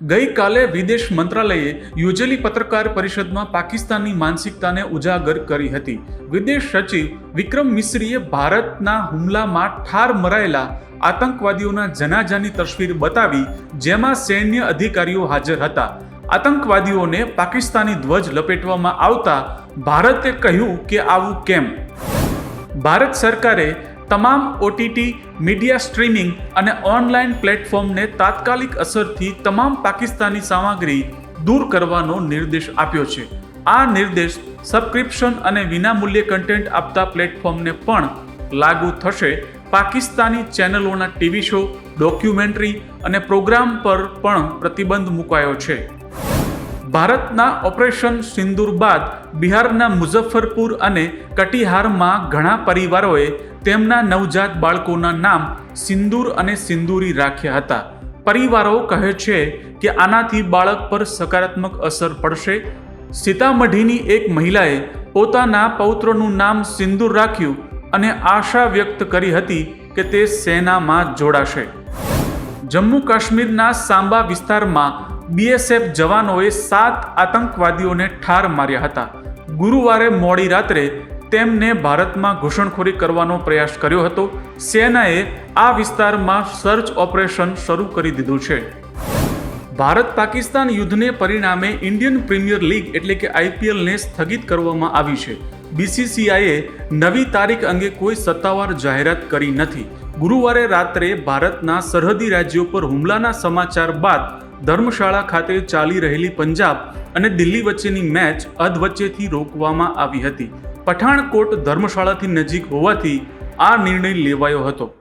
ગઈકાલે વિદેશ મંત્રાલયે યોજેલી પત્રકાર પરિષદમાં પાકિસ્તાનની માનસિકતાને ઉજાગર કરી હતી. વિદેશ સચિવ વિક્રમ મિશ્રીએ ભારતના હુમલામાં ઠાર મરાયેલા આતંકવાદીઓના જનાજાની તસવીર બતાવી, જેમાં સૈન્ય અધિકારીઓ હાજર હતા. આતંકવાદીઓને પાકિસ્તાની ધ્વજ લપેટવામાં આવતા ભારતે કહ્યું કે આવું કેમ? ભારત સરકારે તમામ ઓટીટી મીડિયા સ્ટ્રીમિંગ અને ઓનલાઈન પ્લેટફોર્મને તાત્કાલિક અસરથી તમામ પાકિસ્તાની સામગ્રી દૂર કરવાનો નિર્દેશ આપ્યો છે. આ નિર્દેશ સબસ્ક્રિપ્શન અને વિનામૂલ્યે કન્ટેન્ટ આપતા પ્લેટફોર્મને પણ લાગુ થશે. પાકિસ્તાની ચેનલોના ટીવી શો ડોક્યુમેન્ટરી અને પ્રોગ્રામ પર પણ પ્રતિબંધ મુકાયો છે. ભારતના ઓપરેશન સિંદૂર બાદ બિહારના મુઝફ્ફરપુર અને કટિહારમાં ઘણા પરિવારોએ તેમના નવજાત બાળકોના નામ સિંદૂર અને સિંદૂરી રાખ્યા હતા. પરિવારો કહે છે કે આનાથી બાળક પર સકારાત્મક અસર પડશે. સીતામઢીની એક મહિલાએ પોતાના પૌત્રનું નામ સિંદૂર રાખ્યું અને આશા વ્યક્ત કરી હતી કે તે સેનામાં જોડાશે. જમ્મુ કાશ્મીરના સાંબા વિસ્તારમાં બીએસએફ જવાનોએ સાત આતંકવાદીઓને ઠાર માર્યા હતા. ગુરુવારે મોડી રાત્રે તેમને ભારતમાં ઘૂસણખોરી કરવાનો પ્રયાસ કર્યો હતો. સેનાએ આ વિસ્તારમાં સર્ચ ઓપરેશન શરૂ કરી દીધું છે. ભારત પાકિસ્તાન યુદ્ધને પરિણામે ઇન્ડિયન પ્રીમિયર લીગ એટલે કે આઈપીએલને સ્થગિત કરવામાં આવી છે. બીસીસીઆઈએ નવી તારીખ અંગે કોઈ સત્તાવાર જાહેરાત કરી નથી. ગુરુવારે રાત્રે ભારતના સરહદી રાજ્યો પર હુમલાના સમાચાર બાદ ધર્મશાળા ખાતે ચાલી રહેલી પંજાબ અને દિલ્હી વચ્ચેની મેચ અધવચ્ચેથી રોકવામાં આવી હતી. પઠાણકોટ ધર્મશાળાથી નજીક હોવાથી આ નિર્ણય લેવાયો હતો.